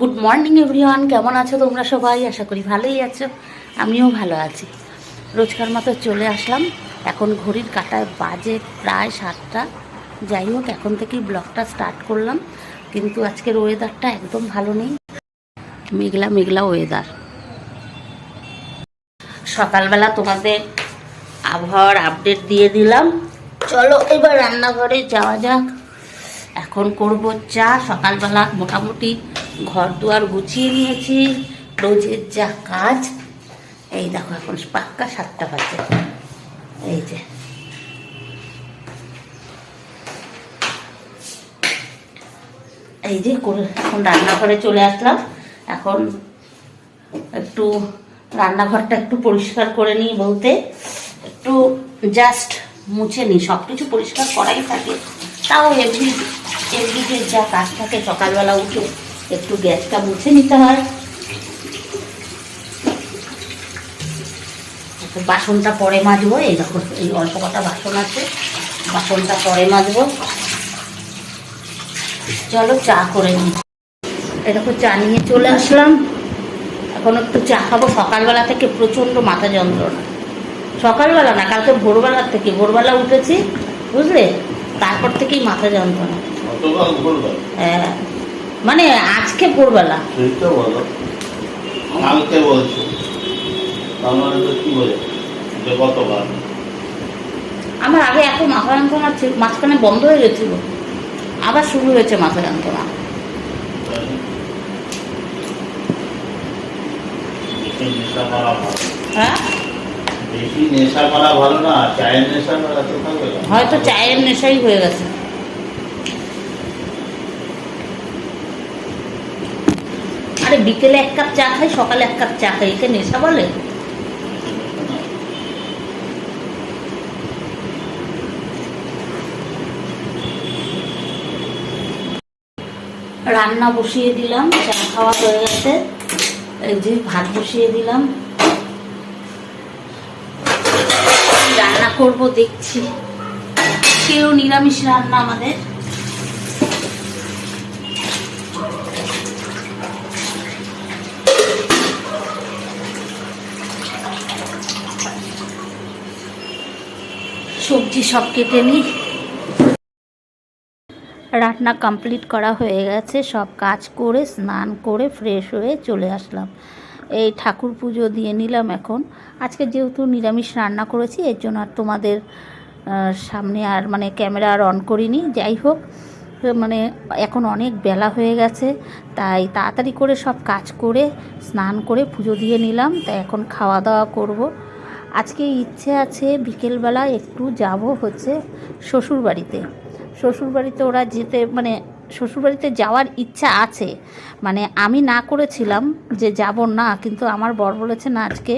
Good morning everyone কেমন আছো তোমরা সবাই? আশা করি ভালোই আছো। আমিও ভালো আছি। রোজকার মতো চলে আসলাম। এখন ঘড়ির কাটায় বাজে প্রায় সাতটা। যাই হোক, এখন থেকেই ব্লগটা স্টার্ট করলাম। কিন্তু আজকের ওয়েদারটা একদম ভালো নেই। মেঘলা মেঘলা ওয়েদার সকালবেলা তোমাদের আবহাওয়ার আপডেট দিয়ে দিলাম। চলো এবার রান্নাঘরে যাওয়া যাক। এখন করব চা। সকালবেলা মোটামুটি ঘর দুয়ার গুছিয়ে নিয়েছি, রোজের যা কাজ। এই দেখো এখন পাক্কা সাতটা বাজে। এই যে। এই যে এখন রান্নাঘরে চলে আসলাম। এখন একটু রান্নাঘরটা একটু পরিষ্কার করে নিই বলতে। একটু জাস্ট মুছে নিই সব কিছু পরিষ্কার করাই থাকে। তাও এভরি এভরিডে যা কাজ থাকে সকালবেলা উঠে একটু গ্যাসটা মুছে নিতে হয়। বাসনটা পরে মাজবো এই দেখো এই অল্প কটা বাসন আছে। বাসনটা পরে মাজবো। চলো চা করে নিই এই দেখো চা নিয়ে চলে আসলাম। এখন একটু চা খাব। সকালবেলা থেকে প্রচণ্ড মাথা যন্ত্রণা। সকালবেলা না কালকে ভোরবেলার থেকে। ভোরবেলা উঠেছি বুঝলে? তারপর থেকেই মাথা যন্ত্রণা। হ্যাঁ, মানে আজকে ভোরবেলা। বলো। কালকে বলছো। তার মানে তো কি বোঝে যে গতকাল। আমার আগে এত মাথা যন্ত্রণা ছিল মাঝখানে বন্ধ হয়ে গেছিল। আবার শুরু হয়েছে মাথা যন্ত্রণা। হ্যাঁ? বেশি নেশা করা ভালো না চায়ের নেশা করা তো হয়তো চায়ের নেশাই হয়ে গেছে। আরে বিকেলে এক কাপ চা খাই, সকালে এক কাপ চা খাই, একে নেশা বলে? রান্না বসিয়ে দিলাম, চা খাওয়া হয়ে গেছে। ভাত বসিয়ে দিলাম। রান্না করব, দেখছি। কেউ নিরামিষ রান্না আমাদের। সবজি সব কেটে নিই। রান্না কমপ্লিট করা হয়ে গেছে, সব কাজ করে, স্নান করে ফ্রেশ হয়ে চলে আসলাম। এই ঠাকুর পুজো দিয়ে নিলাম এখন। আজকে যেহেতু নিরামিষ রান্না করেছি, এর জন্য আর তোমাদের সামনে আর মানে ক্যামেরা আর অন করিনি। যাই হোক মানে এখন অনেক বেলা হয়ে গেছে, তাই তাড়াতাড়ি করে সব কাজ করে, স্নান করে পুজো দিয়ে নিলাম। তাই এখন খাওয়া দাওয়া করব। আজকে ইচ্ছে আছে বিকেলবেলা একটু যাব হচ্ছে শ্বশুরবাড়িতে। শ্বশুরবাড়িতে ওরা যেতে মানে শ্বশুরবাড়িতে যাওয়ার ইচ্ছা আছে। মানে আমি না করেছিলাম যে যাব না, কিন্তু আমার বর বলেছে, না, আজকে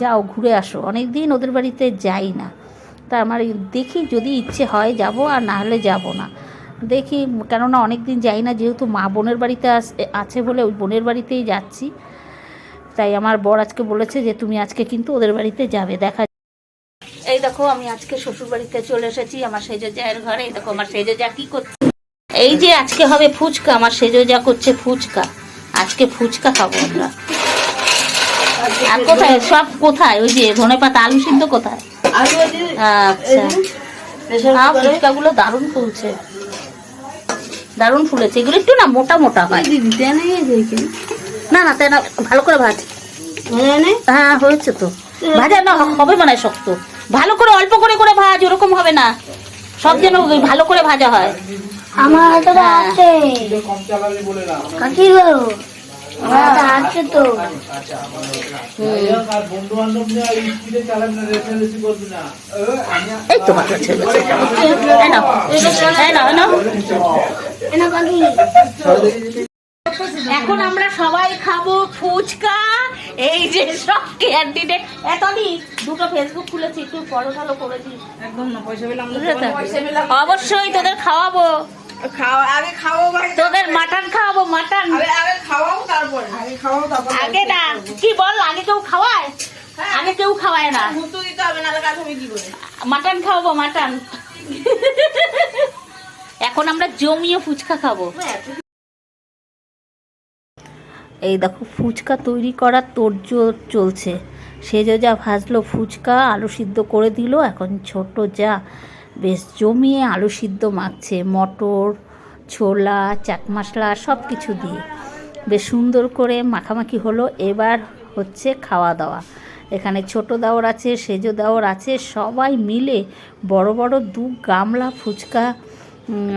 যাও, ঘুরে আসো। অনেক দিন ওদের বাড়িতে যাই না। তা আমার দেখি যদি ইচ্ছে হয় যাব, আর না হলে যাব না। দেখি, কেননা অনেক দিন যাই না, যেহেতু মা বোনের বাড়িতে আছে বলে ওই বোনের বাড়িতেই যাচ্ছি। তাই আমার বর আজকে বলেছে যে তুমি আজকে কিন্তু ওদের বাড়িতে যাবে দেখা এই দেখো আমি আজকে শ্বশুর বাড়িতে চলে এসেছি আমার সেজো জায়ের ঘরে। এই দেখো আমার সেজো যা কি করছে? এই যে আজকে হবে ফুচকা আমার সেজো যা করছে ফুচকা। আজকে ফুচকা খাব আমরা। আর কোথায়? সব কোথায়? ওই যে ধনে পাতা আলু সিদ্ধ কোথায়? আচ্ছা। হ্যাঁ ফুচকাগুলো দারুণ ফুলছে। দারুণ ফুলেছে। এগুলো একটু না মোটা মোটা হয়। না না তাই না ভালো করে ভাজ। হ্যাঁ হয়েছে তো। ভাজা না হবে মানে শক্ত। ভালো করে অল্প করে করে ভাজ ওরকম হবে না। সব যেন ভালো করে ভাজা হয়। আমার হাতে তো হ্যাঁ। আছে কাকি গো এই তো ছেলে এই এখন আমরা সবাই খাব ফুচকা। এই যে সব ক্যান্ডিডেট এতদি দুটো ফেসবুক খুলেছি একটু ফলো ফলো করে দিস। একদম না পয়সা পেলাম অবশ্যই তোদের খাওয়াবো। তোদের মাটন খাওয়াবো মাটন। আগে আগে খাওয়াবো তারপরে। আগে খাওয়াবো তারপর আগে না কি বল আগে কেউ খাওয়ায়? আগে কেউ খাওয়ায় না। মুহূর্ত দিতে হবে না কাজ হবে কি করে? মাটন খাওয়াবো মাটন। এখন আমরা জমিয়ে ফুচকা খাব। এই দেখো, ফুচকা তৈরি করার তোড়জোড় চলছে। সেজো যা ভাজলো ফুচকা, আলু সিদ্ধ করে দিল, এখন ছোট যা। বেশ জমিয়ে আলু সিদ্ধ মাখছে, মটর, ছোলা, চাট মশলা সব কিছু দিয়ে। বেশ সুন্দর করে মাখামাখি হলো, এবার হচ্ছে খাওয়া দাওয়া। এখানে ছোট দাওর আছে, সেজো দাওর আছে, সবাই মিলে বড় বড় দু গামলা ফুচকা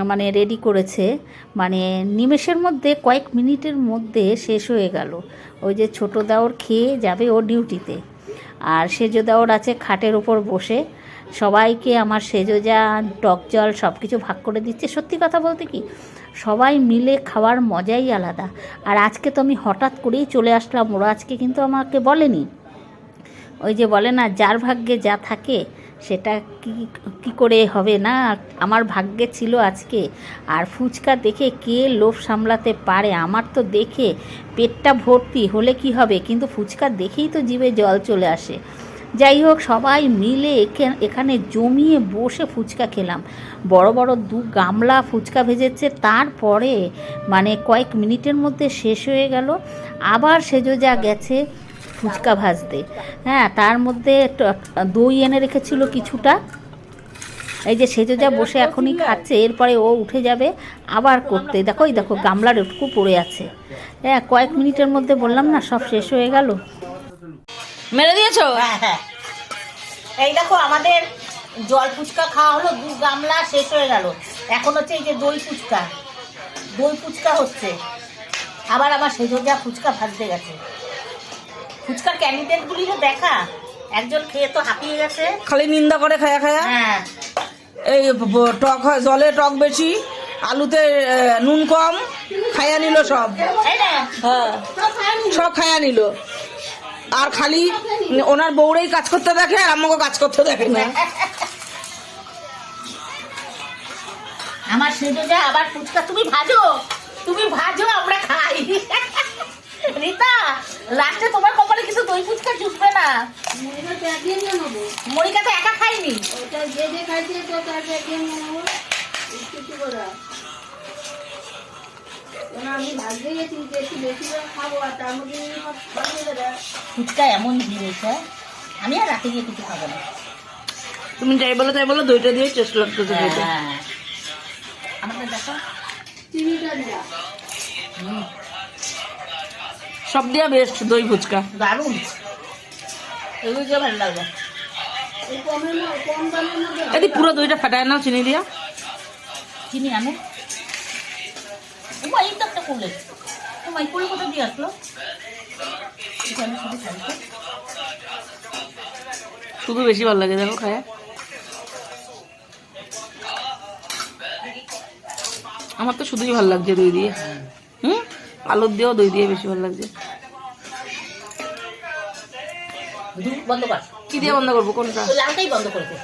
মানে রেডি করেছে। মানে নিমেষের মধ্যে কয়েক মিনিটের মধ্যে শেষ হয়ে গেল। ওই যে ছোট দাওর খেয়ে যাবে ও ডিউটিতে। আর সেজো দাওর আছে খাটের ওপর বসে। সবাইকে আমার সেজো যা, টক জল সব কিছু ভাগ করে দিচ্ছে। সত্যি কথা বলতে কি, সবাই মিলে খাওয়ার মজাই আলাদা। আর আজকে তো আমি হঠাৎ করেই চলে আসলাম। ওরা আজকে কিন্তু আমাকে বলেনি। ওই যে বলে না, যার ভাগ্যে যা থাকে সেটা কি কি করে হবে না? আমার ভাগ্যে ছিল আজকে। আর ফুচকা দেখে কে লোভ সামলাতে পারে? আমার তো দেখে পেটটা ভর্তি, হলে কি হবে? কিন্তু ফুচকা দেখেই তো জীবে জল চলে আসে। যাই হোক, সবাই মিলে এখে- এখানে জমিয়ে বসে ফুচকা খেলাম। বড় বড় দু গামলা ফুচকা ভেজেছে। তারপরে মানে কয়েক মিনিটের মধ্যে শেষ হয়ে গেল। আবার সেজো যা গেছে। ফুচকা ভাজতে। হ্যাঁ তার মধ্যে দই এনে রেখেছিল কিছুটা। এই যে সেজো যা বসে এখনই খাচ্ছে, এরপরে ও উঠে যাবে আবার করতে। দেখো, এই দেখো, গামলার একটু পড়ে আছে। হ্যাঁ কয়েক মিনিটের মধ্যে বললাম না, সব শেষ হয়ে গেল। মেরে দিয়েছ? এই দেখো, আমাদের জল ফুচকা খাওয়া হলো, দু গামলা শেষ হয়ে গেল। এখন হচ্ছে এই যে দই ফুচকা। দই ফুচকা হচ্ছে। আবার আমার সেজো যা ফুচকা ভাজতে গেছে। ফুচকার ক্যান্ডিডেটগুলি তো দেখা। একজন খেয়ে তো হাঁপিয়ে গেছে। খালি নিন্দা করে খায়া খায়া। হ্যাঁ। এই টক জলে টক বেশি আলুতে নুন কম খায়া নিল সব। হ্যাঁ। সব খায়া নিল। আর খালি ওনার বউরেই কাজ করতে দেখে আর আমাকে কাজ করতে দেখে না। আমার সেজো যা আবার ফুচকা তুমি ভাজো। তুমি ভাজো আমরা খাই। রীতা লাস্টে তোমার কপালে কিন্তু দই ফুচকা জুটবে না। মনিকা তো একা খাইনি। ফুচকা এমন জিনিস আমি আর রাতে গিয়ে কিছু খাব না। তুমি যাই বলো তাই বলো দইটা দিয়ে লাগতেছে খেতে হ্যাঁ। আমাদের দেখো। সব দিয়া বেস্ট দই ফুচকা। দারুণ। এগুলো ভালো লাগবে এদি পুরো দইটা ফাটায় নাও চিনি দিয়া। চিনি আনে। এই তো একটা কুলে ওমা কুলে কোথা দিয়ে আসলো? শুধু শুধু বেশি ভালো লাগে দেখো খায়। আমার তো শুধুই ভালো লাগছে দই দিয়ে। হুম? আলুর দিয়েও দই দিয়ে বেশি ভালো লাগছে। বন্ধ কর। কি দিয়ে বন্ধ করব? কোনটা? লালটাই বন্ধ করে দে।